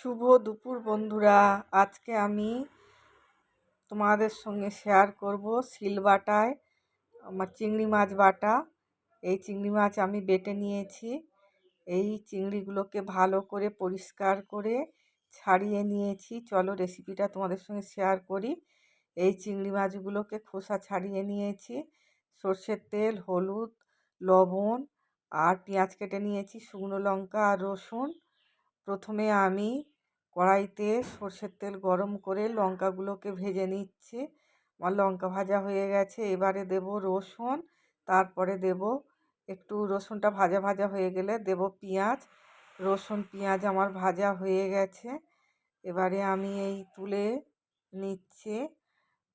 শুভ দুপুর বন্ধুরা। আজকে আমি তোমাদের সঙ্গে শেয়ার করব শিল বাটায়, আমার চিংড়ি মাছ বাটা। এই চিংড়ি মাছ আমি বেটে নিয়েছি। এই চিংড়িগুলোকে ভালো করে পরিষ্কার করে ছাড়িয়ে নিয়েছি। চলো রেসিপিটা তোমাদের সঙ্গে শেয়ার করি। এই চিংড়ি মাছগুলোকে খোসা ছাড়িয়ে নিয়েছি। সর্ষের তেল, হলুদ, লবণ আর পেঁয়াজ কেটে নিয়েছি, শুকনো লঙ্কা আর রসুন। প্রথমে আমি কড়াইতে সর্ষের তেল গরম করে লঙ্কাগুলোকে ভেজে নিচ্ছি। আমার লঙ্কা ভাজা হয়ে গেছে। এবারে দেব রসুন, তারপরে দেব একটু রসুনটা ভাজা ভাজা হয়ে গেলে দেব পেঁয়াজ। রসুন, পেঁয়াজ আমার ভাজা হয়ে গেছে। এবারে আমি এই তুলে নিচ্ছে।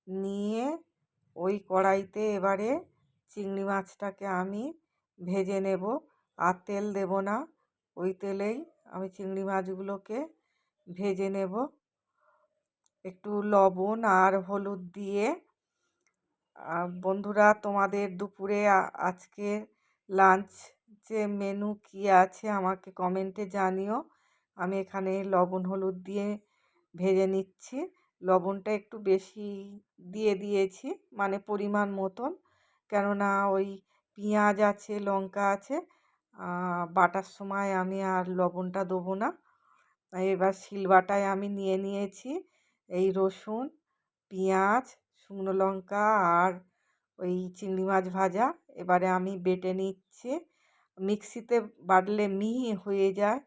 নিয়ে ওই কড়াইতে এবারে চিংড়ি মাছটাকে আমি ভেজে নেব। আর তেল দেব না। ওই তেলেই আমি চিংড়ি মাছগুলোকে ভেজে নেব। একটু লবণ আর হলুদ দিয়ে। বন্ধুরা, তোমাদের দুপুরে আজকে লাঞ্চ যে মেনু কী আছে আমাকে কমেন্টে জানিও। আমি এখানে লবণ, হলুদ দিয়ে ভেজে নিচ্ছি। লবণটা একটু বেশি দিয়ে দিয়েছি মানে পরিমাণ মতন। কেননা ওই পেঁয়াজ আছে, লঙ্কা আছে বাটার সময় আমি আর লবণটা দেবো না। এবার শিলবাটায় আমি নিয়ে নিয়েছি। এই রসুন, পেঁয়াজ, শুকনো লঙ্কা আর ওই চিংড়ি মাছ ভাজা এবারে আমি বেটে নিচ্ছি। মিক্সিতে বাটলে মিহি হয়ে যায়।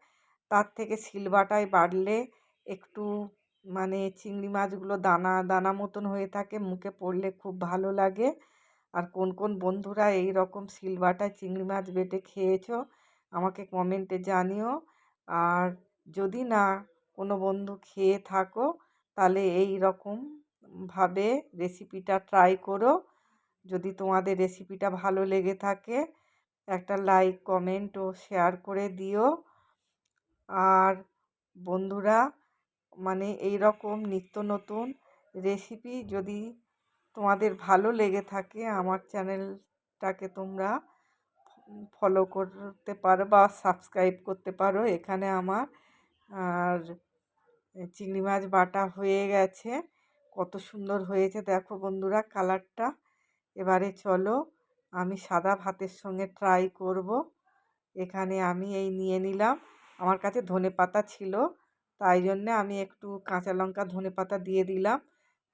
তার থেকে শিলবাটায় বাটলে একটু মানে চিংড়ি মাছগুলো দানা দানা মতন হয়ে থাকে, মুখে পড়লে খুব ভালো লাগে। আর কোন কোন বন্ধুরা এই রকম শিলবাটায় চিংড়ি মাছ বেটে খেয়েছো, আমাকে কমেন্টে জানিও। আর যদি না কোনো বন্ধু খেয়ে থাকো, তাহলে এই রকমভাবে রেসিপিটা ট্রাই করো। যদি তোমাদের রেসিপিটা ভালো লেগে থাকে, একটা লাইক, কমেন্ট ও শেয়ার করে দিও। আর বন্ধুরা মানে এই রকম নিত্য নতুন রেসিপি যদি তোমাদের ভালো লেগে থাকে, আমার চ্যানেলটাকে তোমরা ফলো করতে পারো বা সাবস্ক্রাইব করতে পারো। এখানে আমার, আর চিংড়ি মাছ বাটা হয়ে গেছে, কত সুন্দর হয়েছে। দেখো বন্ধুরা কালারটা। এবারে চলো, আমি সাদা ভাতের সঙ্গে ট্রাই করব। এখানে আমি এই নিয়ে নিলাম। আমার কাছে ধনে পাতা ছিল, তাই জন্যে আমি একটু কাঁচা লঙ্কা ধনে পাতা দিয়ে দিলাম।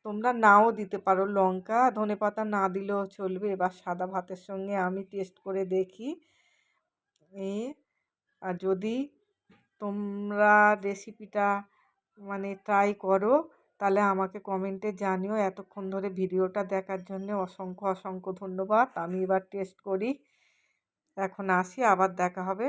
তোমরা নাও দিতে পারো লঙ্কা। ধনে পাতা না দিলেও চলবে। এবার সাদা ভাতের সঙ্গে আমি টেস্ট করে দেখি। এ, আর যদি তোমরা রেসিপিটা মানে ট্রাই করো, তাহলে আমাকে কমেন্টে জানিও। এতক্ষণ ধরে ভিডিওটা দেখার জন্য অসংখ্য অসংখ্য ধন্যবাদ। আমি এবার টেস্ট করি। এখন আসি, আবার দেখা হবে।